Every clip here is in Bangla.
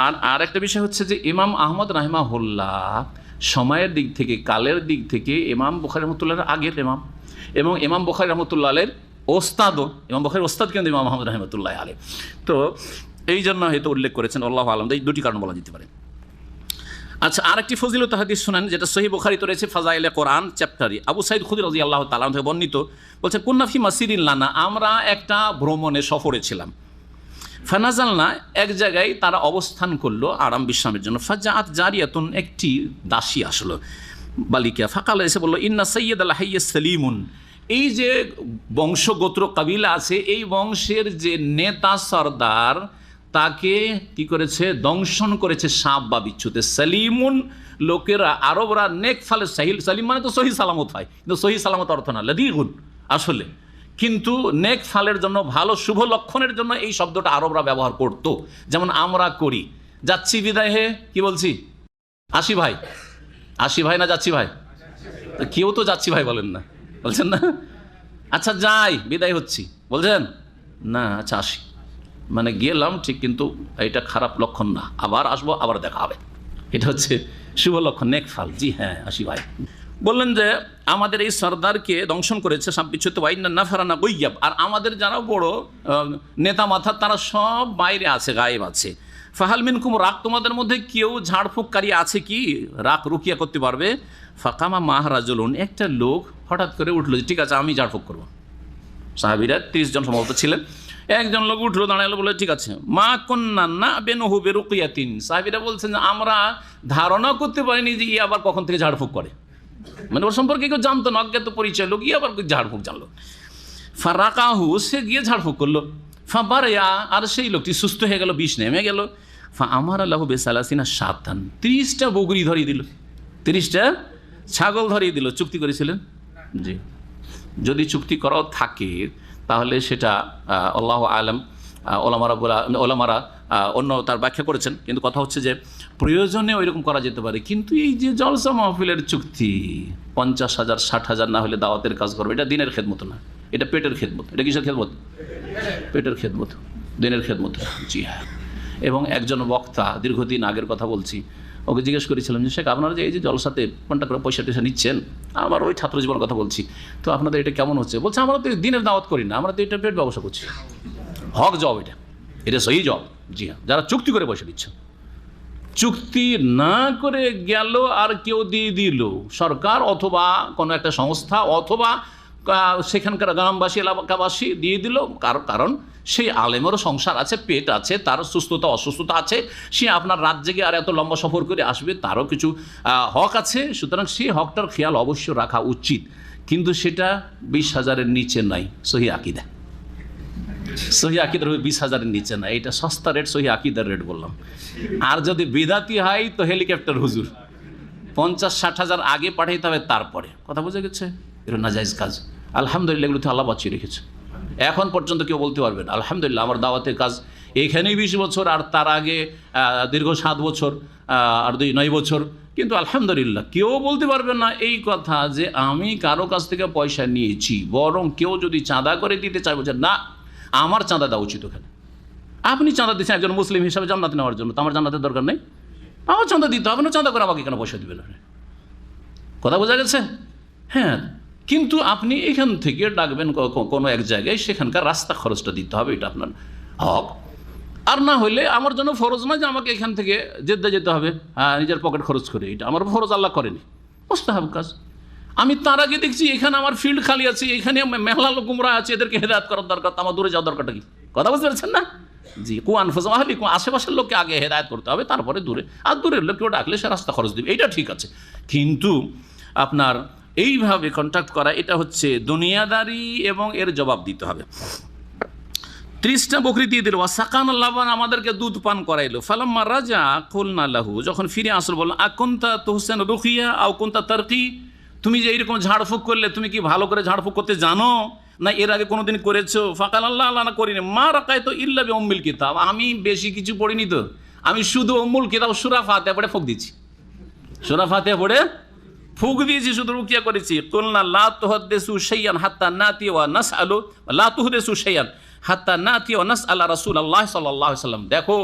আর আর একটা বিষয় হচ্ছে যে ইমাম আহমদ রাহিমাহুল্লাহ সময়ের দিক থেকে, কালের দিক থেকে ইমাম বুখারি রহমতুল্লাহ আগের ইমাম এবং ইমাম বুখারি রহমতুল্লাহের ওস্তাদও ইমাম বুখারি ওস্তাদ কিন্তু ইমাম আহমদ রহমতুল্লাহ আলে তো এই জন্য হয়তো উল্লেখ করেছেন, আল্লাহ আলম, এই দুটি কারণ বলা যেতে পারে। আচ্ছা আরেকটি ফজিলত হাদিস শোনেন, যেটা সহি বুখারিতে রয়েছে, ফাজাইলে কোরআন, চ্যাপ্টারি আবু সাইদ খুদির রাজি আল্লাহ তালাম থেকে বর্ণিত বলছে কুন্নাফি মাসিরিন লানা, আমরা একটা ভ্রমণে সফরে ছিলাম। ফানাজালনা এক জায়গায় তারা অবস্থান করল আরাম বিশ্রামের জন্য। ফাজাত জারিয়াতুন, একটি দাসী আসলো বালিকা। ফাকাল এসে বলল, ইন্না সৈয়দ আল্লাহ সালিমুন। এই যে বংশগোত্র কাবিলা আছে, এই বংশের যে নেতা সর্দার, তাকে কি করেছে? দংশন করেছে সাপ বা বিচ্ছুতে। সালিমুন লোকেরা, আরবরা নেক ফালে সাহিল, সালিম মানে তো সহি সালামত হয়, কিন্তু সহি সালামত অর্থ না, লাদিগুন আসলে। কিন্তু নেক ফালের জন্য, ভালো শুভ লক্ষণের জন্য এই শব্দটা আরবরা ব্যবহার করত। যেমন, আমরা করি। যাচ্ছি বিদায় হে, কি বলছি? আসি ভাই। আসি ভাই না যাচ্ছি ভাই? কেউ তো যাচ্ছি ভাই বলেন না। বলছেন না? আচ্ছা যাই, বিদায় হচ্ছি। বলছেন? না আচ্ছা আসি। মানে গেলাম ঠিক, কিন্তু এটা খারাপ লক্ষণ না। আবার আসব, আবার দেখা হবে। এটা হচ্ছে শুভ লক্ষণ, নেক ফাল জি হ্যাঁ আসি ভাই। বললেন যে, আমাদের এই সর্দারকে দংশন করেছে ওয়াইনা না ফেরানা বৈয়াব আর আমাদের যারা বড় নেতা মাথা, তারা সব বাইরে আছে, গায়েব আছে। ফাহাল মিনকুম রাগ, তোমাদের মধ্যে কেউ ঝাড়ফুঁককারী আছে কি? রাগ রুকিয়া করতে পারবে? ফাকামা মাহরাজুলুন, একটা লোক হঠাৎ করে উঠল ঠিক আছে, আমি ঝাড়ফুঁক করব। সাহাবিরা তিরিশ জন সম্ভবত ছিলেন। একজন লোক উঠল দাঁড়াল বলে ঠিক আছে, মা কন্যা না বেনহু বেরুকিয়াতিন। সাহাবিরা বলছেন যে, আমরা ধারণা করতে পারিনি যে, ই আবার কখন থেকে ঝাড়ফুঁক করে। মানে ওর সম্পর্কে কেউ জানতো না অজ্ঞাত পরিচয় লোক ই আবার ঝাড়ফুঁক জানলো। ফারাকাহু, সে গিয়ে ঝাড়ফুঁক করল। ফা বারেয়া, আর সেই লোকটি সুস্থ হয়ে গেল, বিষ নেমে গেল। ফা আমার আল্লাহ বেসালাসিনা সাবধান তিরিশটা বগুড়ি ধরিয়ে দিল। তিরিশটা ছাগল ধরিয়ে দিল। চুক্তি করেছিলেন? জি। যদি চুক্তি করাও থাকে, তাহলে সেটা আল্লাহ আলম ওলামারা বলা ওলামারা অন্য তার ব্যাখ্যা করেছেন। কিন্তু কথা হচ্ছে যে প্রয়োজনে ওইরকম করা যেতে পারে। কিন্তু এই যে জলসা মাহফিলের চুক্তি, পঞ্চাশ হাজার, ষাট হাজার না হলে দাওয়াতের কাজ করবে, এটা দিনের খেদমত না। এটা পেটের খেদমত। এটা কিসের খেদমত? পেটের খেদমত। দিনের খেদমত। জি হ্যাঁ। এবং একজন বক্তা, দীর্ঘদিন আগের কথা বলছি, ওকে জিজ্ঞেস করেছিলাম যে, শেখ, আপনারা যে এই যে জলসাতে কোনটা করে পয়সা টয়সা নিচ্ছেন? আমার ওই ছাত্র জীবনের কথা বলছি। তো আপনাদের এটা কেমন হচ্ছে? বলছে, আমরা তো দিনের দাওয়াত করি না, আমরা তো এটা পেট ব্যবসা করছি। হক জব এটা। এটা সহি জব। জি হ্যাঁ। যারা চুক্তি করে পয়সা দিচ্ছে। চুক্তি না করে গেল আর কেউ দিয়ে দিল। সরকার অথবা কোনো একটা সংস্থা অথবা সেখানকার গ্রামবাসী, এলাকাবাসী দিয়ে দিল। কার- কারণ সেই আলেমেরও সংসার আছে, পেট আছে, তার সুস্থতা, অসুস্থতা আছে। সে আপনার রাত জেগে আর এত লম্বা সফর করে আসবে, তারও কিছু হক আছে। সুতরাং সেই হকটার খেয়াল অবশ্য রাখা উচিত। কিন্তু সেটা বিশ হাজারের নিচে নাই, সহি আকিদা। সহি আকিদার বিশ হাজারের নিচে না এটা সস্তা রেট সহি আকিদার রেট বললাম। আর যদি বিদাতি হয়, তো হেলিকপ্টার হুজুর। পঞ্চাশ, ষাট হাজার আগে পাঠাইতে হবে, তারপরে। কথা বুঝে গেছে? এটা নাজাইজ কাজ। আলহামদুলিল্লাহ, এগুলো আল্লাহ বাঁচিয়ে রেখেছে। এখন পর্যন্ত কেউ বলতে পারবেন আলহামদুলিল্লাহ, আমার দাওয়াতের কাজ। এখানেই বিশ বছর, আর তার আগে দীর্ঘ সাত বছর আর দুই নয় বছর। কিন্তু আলহামদুলিল্লাহ, কেউ বলতে পারবে না এই কথা যে আমি কারও কাছ থেকে পয়সা নিয়েছি, বরং কেউ যদি চাঁদা করে দিতে চায়, বলছে, না আমার চাঁদা দেওয়া উচিত ওখানে। আপনি চাঁদা দিচ্ছেন একজন মুসলিম হিসাবে জান্নাত নেওয়ার জন্য, তো আমার জান্নাতের দরকার নেই। আমার চাঁদা দিতে হবে, না চাঁদা করে আমাকে কেন পয়সা দিবেন? কথা বোঝা গেছে? হ্যাঁ কিন্তু আপনি এখান থেকে ডাকবেন কোনো এক জায়গায়, সেখানকার রাস্তা খরচটা দিতে হবে, এটা আপনার হক। আর না হলে আমার জন্য ফরজ না যে আমাকে এখান থেকে যেতে যেতে হবে। হ্যাঁ নিজের পকেট খরচ করে, এটা আমার ফরজ, আল্লাহ করেনি। মুস্তাহাব কাজ। আমি তার আগে দেখছি এখানে আমার ফিল্ড খালি আছে, এখানে মেহলা লোকুমরা আছে, এদেরকে হেদায়ত করার দরকার আমার দূরে যাওয়ার দরকারটা কি? কথা বুঝতে পারছেন না? জি কোয়ান ফজমাহালি আশেপাশের লোককে আগে হেদায়ত করতে হবে, তারপরে দূরে, আর দূরের লোক কেউ ডাকলে সে রাস্তা খরচ দেবে, এইটা ঠিক আছে। কিন্তু আপনার এইভাবে কন্ট্যাক্ট করা, এটা হচ্ছে দুনিয়াদারি এবং এর জবাব দিতে হবে। ত্রিশটা বকরি দিয়ে দিল সাকান লাবান আমাদেরকে দুধ পান করাইলো। ফালাম্মা রাজা খুলনা লাহু, যখন ফিরে আসল বলল, আকন্তা তোহসেন রুখিয়া, আও কোনতা তারকি? তুমি যে এইরকম ঝাড়ফুঁক করলে, তুমি কি ভালো করে ঝাড়ফুঁক করতে জানো? না, এর আগে কোনোদিন করেছ? ফাকাল আল্লাহ আল্লাহ না করিনি। মা রাখায় তো ইল্লাবি অম্মিল কিতাব। আমি বেশি কিছু পড়িনি তো। আমি শুধু অম্মুল কিতাব, সুরা ফাতে পড়ে ফুক দিচ্ছি সুরা ফাতে পড়ে ফুক দিয়েছি, শুধু রুকিয়া করেছি। কুলনা লা তুহদ্দেসু শাইয়ান হাত্তা নাতি ওয়া নাসআলু, লা তুহদেসু শাইয়ান হাত্তা না নাতি ওয়া নাসআলা রাসূলুল্লাহ সাল্লাল্লাহু আলাইহি সাল্লাম দেখো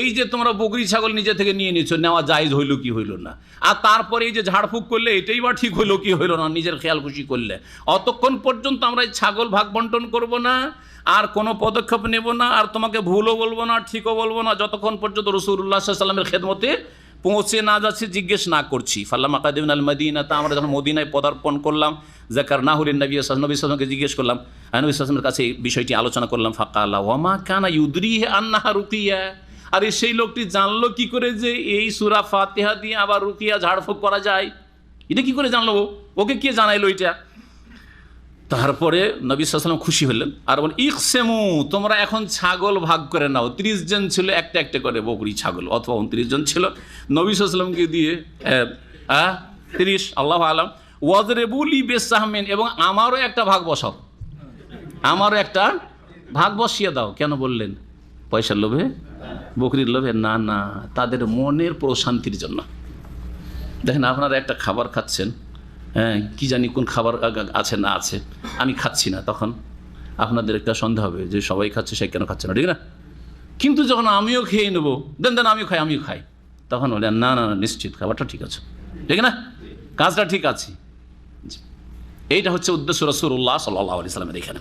এই যে তোমরা বকরি ছাগল নিজে থেকে নিয়ে নিচ্ছ নেওয়া জায়জ হইল কি হইল না? আর তারপরে এই যে ঝাড়ফুঁক করলে, এটাই বা ঠিক হইল কি হইল না? নিজের খেয়াল খুশি করলে। অতক্ষণ পর্যন্ত আমরা এই ছাগল ভাগ বন্টন করব না, আর কোনো পদক্ষেপ নেব না, আর তোমাকে ভুলও বলব না, ঠিকও বলব না। যতক্ষণ পর্যন্ত রসুল্লাহ সাল্লামের খেদমতে পৌঁছে না যাচ্ছে, জিজ্ঞেস না করছি। ফাল্লাম আকাদিন আল মদিনা তা আমরা যখন মদিনায় পদার্পণ করলাম জাকার না নবী আসাস নবী সালামকে জিজ্ঞেস করলাম নবী সালামের কাছে এই বিষয়টি আলোচনা করলাম? ফাঁকা আল্লাহ ওমা কানা ইউদ্রি আন্নাহা রুকিয়া। আর এই সেই লোকটি জানলো কি করে যে এই সুরা ফাতেহা দিয়ে আবার রুকিয়া ঝাড়ফুঁক করা যায়? এটা কি করে জানলো? ওকে কে জানাইলো এটা? তারপরে নবী সাল্লাম খুশি হলেন আর বলেন ইকসেমু তোমরা এখন ছাগল ভাগ করে নাও। ত্রিশ জন ছিল, একটা একটা করে বকরি ছাগল, অথবা উনত্রিশ জন ছিল। নবী সাল্লামকে দিয়ে তিরিশ, আল্লাহ আলম ওয়াজরেবুলি বেসাহমেন, এবং আমারও একটা ভাগ বসাও। আমারও একটা ভাগ বসিয়ে দাও। কেন বললেন? পয়সার লোভে? বকরির লোভে না না, তাদের মনের প্রশান্তির জন্য। দেখেন আপনারা একটা খাবার খাচ্ছেন হ্যাঁ কি জানি কোন খাবার আছে, না আছে, আমি খাচ্ছি না, তখন আপনাদের একটা সন্দেহ হবে যে সবাই খাচ্ছে, সে কেন খাচ্ছে না, ঠিক না? কিন্তু যখন আমিও খেয়ে নেব, দেন দেন আমিও খাই আমিও খাই, তখন বলে, না না না, নিশ্চিত, খাবারটা ঠিক আছে, ঠিক না? কাজটা ঠিক আছে। এইটা হচ্ছে উদ্দেশ্য রসুল্লাহ সাল্লাহ আলি সাল্লামের এখানে।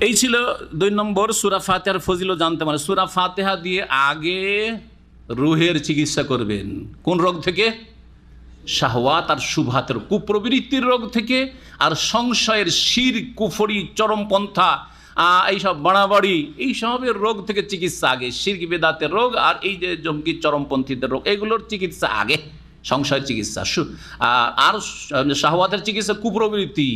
এই ছিল দুই নম্বর সুরা ফাতেহার ফজিল জানতে পারে। সুরা ফাতেহা দিয়ে আগে রুহের চিকিৎসা করবেন। কোন রোগ থেকে? শাহওয়াত আর সুভাতের কুপ্রবৃত্তির রোগ থেকে আর সংশয়ের শির, কুফরি, চরমপন্থা এইসব বাড়াবাড়ি, এইসবের রোগ থেকে চিকিৎসা আগে। শির্ক বেদাতের রোগ আর এই যে জঙ্গি চরমপন্থীদের রোগ, এগুলোর চিকিৎসা আগে সংশয়ের চিকিৎসা। আর, শাহওয়াতের চিকিৎসা কুপ্রবৃত্তি,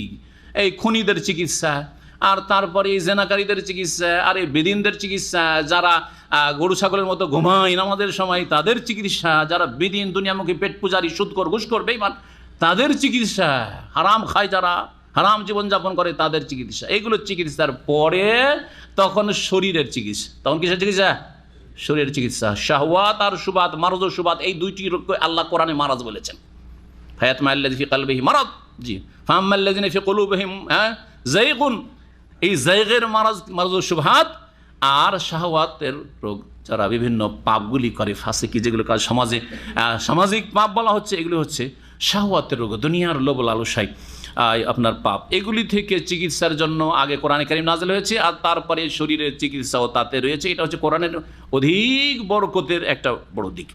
এই খুনিদের চিকিৎসা আর তারপরে এই জেনাকারীদের চিকিৎসা, আর এই বেদিনদের চিকিৎসা, যারা গরু ছাগলের মতো ঘুমায় আমাদের সময়, তাদের চিকিৎসা, যারা বেদিন দুনিয়ামুখী পেট পূজারি সুদ কর ঘুষ করবে বেইমান, তাদের চিকিৎসা, হারাম খায় যারা, হারাম জীবনযাপন করে তাদের চিকিৎসা। এইগুলোর চিকিৎসার পরে তখন শরীরের চিকিৎসা। তখন কিসের চিকিৎসা? শরীরের চিকিৎসা। শাহওয়াত আর সুবাত, মারজ ও এই দুইটি রোগকে আল্লাহ কোরআনে মারাজ বলেছেন। ফায়াত মাল্লাজি ফি কালবিহি মারাদ। জি। ফাম্মাল্লাজিনা ফি কুলুবিহিম হ্যাঁ জাইগুন এই জায়গের মারাজ মারাজ সুবহাত আর শাহওয়াতের রোগ যারা বিভিন্ন পাপগুলি করে ফাঁসে কি যেগুলো কাজ সমাজে সামাজিক পাপ বলা হচ্ছে, এগুলো হচ্ছে শাহওয়াতের রোগ, দুনিয়ার লোভ লালসাই আপনার পাপ। এগুলি থেকে চিকিৎসার জন্য আগে কোরআনে কারিম নাজল হয়েছে আর তারপরে শরীরের চিকিৎসাও তাতে রয়েছে। এটা হচ্ছে কোরআনের অধিক বরকতের একটা বড় দিক।